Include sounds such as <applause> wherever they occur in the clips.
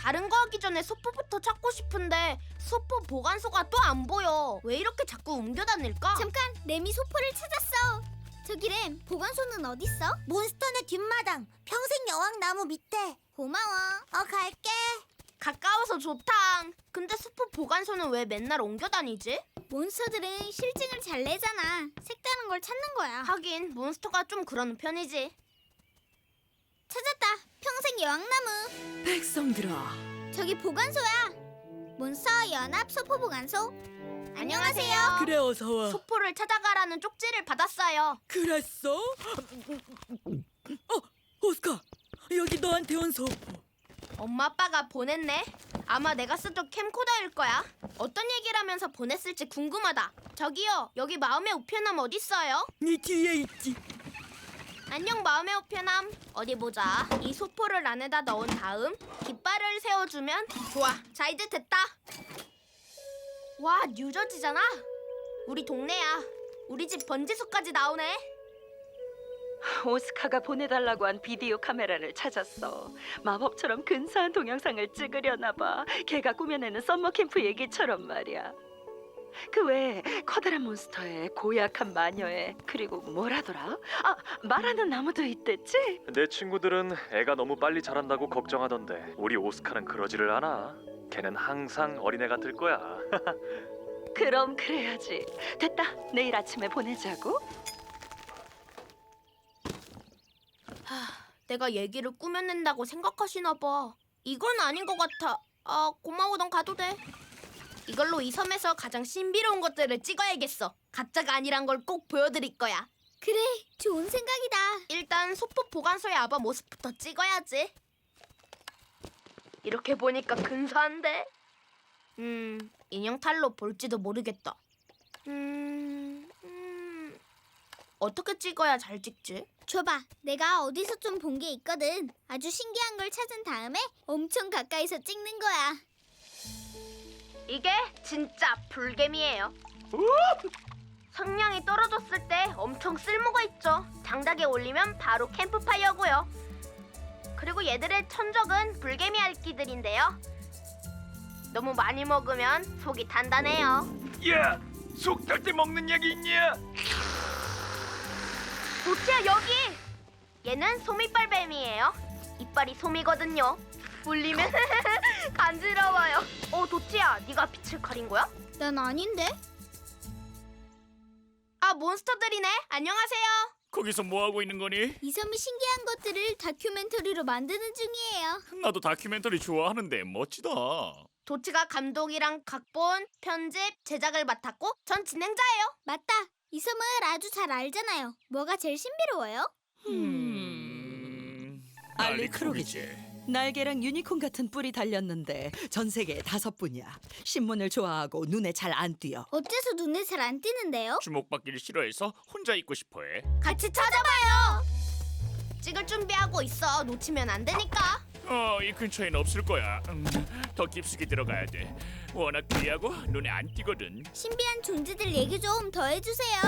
다른 거 하기 전에 소포부터 찾고 싶은데 소포 보관소가 또 안 보여. 왜 이렇게 자꾸 옮겨 다닐까? 잠깐, 램이 소포를 찾았어. 저기 램, 보관소는 어딨어? 몬스터네 뒷마당 평생 여왕 나무 밑에 고마워. 어 갈게 가까워서 좋당. 근데 소포 보관소는 왜 맨날 옮겨 다니지? 몬스터들은 실증을 잘 내잖아. 색다른 걸 찾는 거야. 하긴 몬스터가 좀 그런 편이지. 찾았다. 평생 여왕나무. 백성들아, 저기 보관소야. 몬스터 연합 소포 보관소. 안녕하세요. 그래 어서 와. 소포를 찾아가라는 쪽지를 받았어요. 그랬어? 어, 오스카, 여기 너한테 온 소포. 엄마 아빠가 보냈네. 아마 내가 쓰던 캠코더일 거야. 어떤 얘기를 하면서 보냈을지 궁금하다. 저기요, 여기 마음의 우편함 어딨어요? 네 뒤에 있지. 안녕 마음의 우편함. 어디 보자. 이 소포를 안에다 넣은 다음 깃발을 세워주면 좋아. 자 이제 됐다. 와 뉴저지잖아. 우리 동네야. 우리 집 번지수까지 나오네. 오스카가 보내달라고 한 비디오 카메라를 찾았어. 마법처럼 근사한 동영상을 찍으려나 봐. 걔가 꾸며내는 썸머 캠프 얘기처럼 말이야. 그 외에 커다란 몬스터에 고약한 마녀에 그리고 뭐라더라? 아 말하는 나무도 있댔지? 내 친구들은 애가 너무 빨리 자란다고 걱정하던데 우리 오스카는 그러지를 않아. 걔는 항상 어린애 같을 거야. <laughs> 그럼 그래야지. 됐다. 내일 아침에 보내자고. 내가 얘기를 꾸며낸다고 생각하시나 봐. 이건 아닌 것 같아. 아 고마워 넌 가도 돼. 이걸로 이 섬에서 가장 신비로운 것들을 찍어야겠어. 가짜가 아니란 걸 꼭 보여드릴 거야. 그래, 좋은 생각이다. 일단 소포 보관소의 아바 모습부터 찍어야지. 이렇게 보니까 근사한데. 음, 인형 탈로 볼지도 모르겠다. 음, 음, 어떻게 찍어야 잘 찍지? 줘봐. 내가 어디서 좀 본 게 있거든. 아주 신기한 걸 찾은 다음에 엄청 가까이서 찍는 거야. 이게 진짜 불개미예요. 성냥이 떨어졌을 때 엄청 쓸모가 있죠. 장작에 올리면 바로 캠프파이어고요. 그리고 얘들의 천적은 불개미 알기들인데요. 너무 많이 먹으면 속이 단단해요. 야, 속 탈 때 먹는 약이 있냐? 도치야 여기! 얘는 소미빨뱀이에요. 이빨이 솜이거든요. 물리면 도치야, 네가 빛을 가린 거야? 난 아닌데? 아 몬스터들이네. 안녕하세요. 거기서 뭐 하고 있는 거니? 이 섬이 신기한 것들을 다큐멘터리로 만드는 중이에요. 나도 다큐멘터리 좋아하는데 멋지다. 도치가 감독이랑 각본, 편집, 제작을 맡았고 전 진행자예요. 맞다. 이 섬을 아주 잘 알잖아요. 뭐가 제일 신비로워요? 음... 알리 크록이지. 날개랑 유니콘 같은 뿔이 달렸는데 전 세계에 다섯 분이야. 신문을 좋아하고 눈에 잘 안 띄어. 어째서 눈에 잘 안 띄는데요? 주목받기를 싫어해서 혼자 있고 싶어해. 같이 찾아봐요. 찍을 준비하고 있어. 놓치면 안 되니까. 어, 이 근처엔 없을 거야. 음, 더 깊숙이 들어가야 돼. 워낙 귀하고 눈에 안 띄거든. 신비한 존재들 얘기 좀 더 해주세요.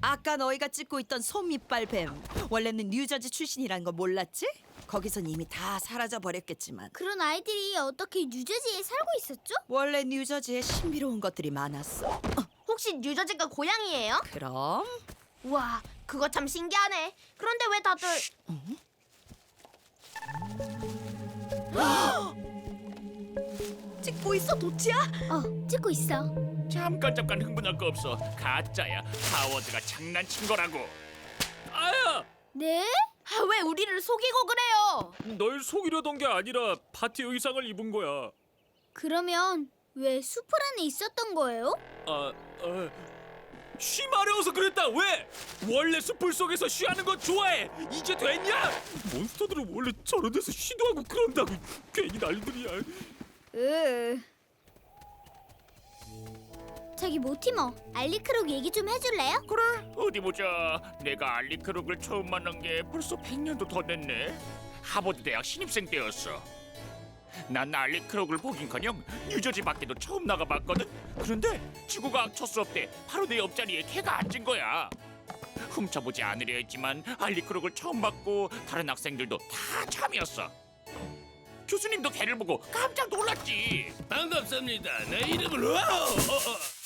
아까 너희가 찍고 있던 솜이빨 뱀. 원래는 뉴저지 출신이란 거 몰랐지? 거기선 이미 다 사라져 버렸겠지만 그런 아이들이 어떻게 뉴저지에 살고 있었죠? 원래 뉴저지에 신비로운 것들이 많았어. 혹시 뉴저지가 고향이에요? 그럼 우와, 그거 참 신기하네. 그런데 왜 다들 찍고 있어 도치야? 어, 찍고 있어. 잠깐 잠깐 흥분할 거 없어. 가짜야. 하워드가 장난친 거라고. 아야! 네? 아, 왜 우리를 속이고 그래요? 널 속이려던 게 아니라 파티 의상을 입은 거야. 그러면 왜 숲을 안에 있었던 거예요? 아, 어, 쉬 마려워서 그랬다. 왜? 원래 숲을 속에서 쉬하는 거 좋아해. 이제 됐냐? 몬스터들은 원래 저런 데서 쉬도 하고 그런다고. 괜히 난리들이야. 으. 저기 모티머, 알리크록 얘기 좀 해줄래요? 그래? 어디 보자. 내가 알리크록을 처음 만난 게 벌써 100년도 더 됐네. 하버드 대학 신입생 때였어. 난 알리크록을 보긴커녕 뉴저지 밖에도 처음 나가봤거든. 그런데 지구과학 첫 수업 때 바로 내 옆자리에 걔가 앉은 거야. 훔쳐보지 않으려 했지만 알리크록을 처음 봤고 다른 학생들도 다 참이었어. 교수님도 걔를 보고 깜짝 놀랐지. 반갑습니다. 내 이름은 와우. 어, 어.